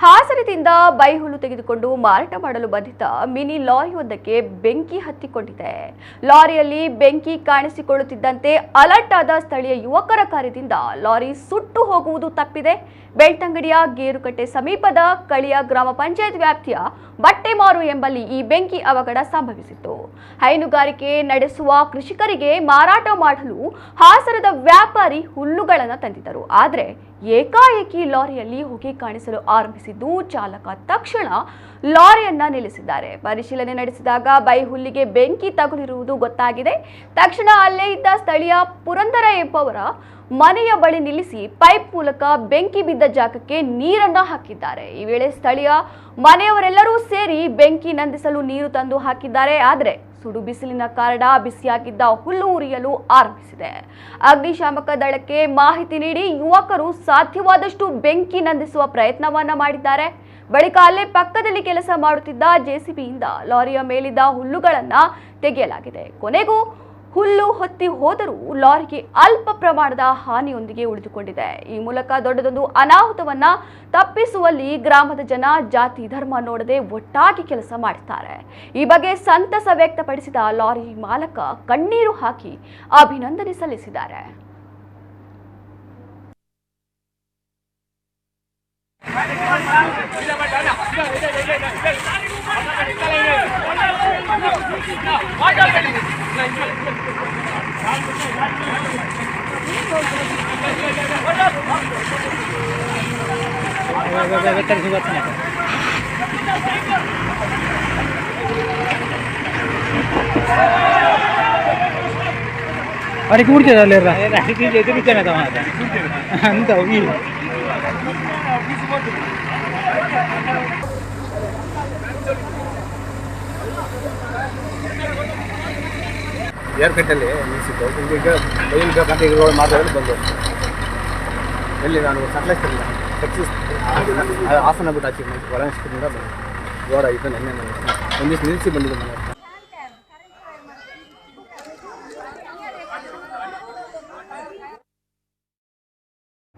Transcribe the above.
ಹಾಗೆ ಹಾಸನದಿಂದ ಬೈಹುಲ್ಲು ತೆಗೆದುಕೊಂಡು ಮಾರಾಟ ಮಾಡಲು ಬಂದಿದ್ದ ಮಿನಿ ಲಾರಿಯೊಂದಕ್ಕೆ ಬೆಂಕಿ ಹತ್ತಿಕೊಂಡಿದೆ. ಲಾರಿಯಲ್ಲಿ ಬೆಂಕಿ ಕಾಣಿಸಿಕೊಳ್ಳುತ್ತಿದ್ದಂತೆ ಅಲರ್ಟ್ ಆದ ಸ್ಥಳೀಯ ಯುವಕರ ಕಾರ್ಯದಿಂದ ಲಾರಿ ಸುಟ್ಟು ಹೋಗುವುದು ತಪ್ಪಿದೆ. ಬೆಳ್ತಂಗಡಿಯ ಗೇರುಕಟ್ಟೆ ಸಮೀಪದ ಕಳಿಯ ಗ್ರಾಮ ಪಂಚಾಯತ್ ವ್ಯಾಪ್ತಿಯ ಬಟ್ಟೆಮಾರು ಎಂಬಲ್ಲಿ ಈ ಬೆಂಕಿ ಅವಘಡ ಸಂಭವಿಸಿತ್ತು. ಹೈನುಗಾರಿಕೆ ನಡೆಸುವ ಕೃಷಿಕರಿಗೆ ಮಾರಾಟ ಮಾಡಲು ಹಾಸನದ ವ್ಯಾಪಾರಿ ಹುಲ್ಲುಗಳನ್ನು ತಂದಿದ್ದರು. ಆದರೆ ಏಕಾಏಕಿ ಲಾರಿಯಲ್ಲಿ ಹೊಗೆ ಕಾಣಿಸಲು ಆರಂಭಿಸಿದ್ದು ಚಾಲಕ ತಕ್ಷಣ ಲಾರಿಯನ್ನ ನಿಲ್ಲಿಸಿದ್ದಾರೆ. ಪರಿಶೀಲನೆ ನಡೆಸಿದಾಗ ಬೈಹುಲ್ಲಿಗೆ ಬೆಂಕಿ ತಗುಲಿರುವುದು ಗೊತ್ತಾಗಿದೆ. ತಕ್ಷಣ ಅಲ್ಲೇ ಇದ್ದ ಸ್ಥಳೀಯ ಪುರಂದರ ಎಂಬವರ ಮನೆಯ ಬಳಿ ನಿಲ್ಲಿಸಿ ಪೈಪ್ ಮೂಲಕ ಬೆಂಕಿ ಬಿದ್ದ ಜಾಗಕ್ಕೆ ನೀರನ್ನ ಹಾಕಿದ್ದಾರೆ. ಈ ವೇಳೆ ಸ್ಥಳೀಯ ಮನೆಯವರೆಲ್ಲರೂ ಸೇರಿ ಬೆಂಕಿ ನಂದಿಸಲು ನೀರು ತಂದು ಹಾಕಿದ್ದಾರೆ. ಆದರೆ ಸುಡು ಬಿಸಿಲಿನ ಕಾರಣ ಬಿಸಿಯಾಗಿದ್ದ ಹುಲ್ಲು ಉರಿಯಲು ಆರಂಭಿಸಿದೆ. ಅಗ್ನಿಶಾಮಕ ದಳಕ್ಕೆ ಮಾಹಿತಿ ನೀಡಿ ಯುವಕರು ಸಾಧ್ಯವಾದಷ್ಟು ಬೆಂಕಿ ನಂದಿಸುವ ಪ್ರಯತ್ನವನ್ನ ಮಾಡಿದ್ದಾರೆ. ಬಳಿಕ ಅಲ್ಲೇ ಪಕ್ಕದಲ್ಲಿ ಕೆಲಸ ಮಾಡುತ್ತಿದ್ದ ಜೆಸಿಬಿಯಿಂದ ಲಾರಿಯ ಮೇಲಿದ್ದ ಹುಲ್ಲುಗಳನ್ನ ತೆಗೆಯಲಾಗಿದೆ. ಕೊನೆಗೂ ಹುಲ್ಲು ಹೊತ್ತಿ ಹೋದರೂ ಲಾರಿಗೆ ಅಲ್ಪ ಪ್ರಮಾಣದ ಹಾನಿಯೊಂದಿಗೆ ಉಳಿದುಕೊಂಡಿದೆ. ಈ ಮೂಲಕ ದೊಡ್ಡದೊಂದು ಅನಾಹುತವನ್ನ ತಪ್ಪಿಸುವಲ್ಲಿ ಗ್ರಾಮದ ಜನ ಜಾತಿ, ಧರ್ಮ ನೋಡದೆ ಒಟ್ಟಾಗಿ ಕೆಲಸ ಮಾಡುತ್ತಾರೆ ಈ ಬಗ್ಗೆ ಸಂತಸ ವ್ಯಕ್ತಪಡಿಸಿದ ಲಾರಿ ಮಾಲಕ ಕಣ್ಣೀರು ಹಾಕಿ ಅಭಿನಂದನೆ ಸಲ್ಲಿಸಿದ್ದಾರೆ. ಅಡಿಕೆ ಕುಡ್ತೇವೆ ಅಲ್ಲಿ ಅಡಿಕೆ ಜೊತೆ ಬಿತ್ತೇನೆ ತಮ್ಮ ಅಂತ ಹೋಗಿ ಏರ್ಕಟ್ಟಲ್ಲಿ ನಿಲ್ಲಿಸಿದ್ದು ಈಗ ಬೈಲಿಗೆ ಬಂದು ಈಗ ಮಾತಾಡಲು ಬಂದು ಎಲ್ಲಿ ನಾನು ಸಕಲೇಶ್ವರಿಲ್ಲ టెక్సిస్ ఆసన కూడా అచీవ్మెంట్ వరాణి కూడా గోడ ఇబ్బంది ఎన్నెన్నో ఉంది నిలిచి బండి మన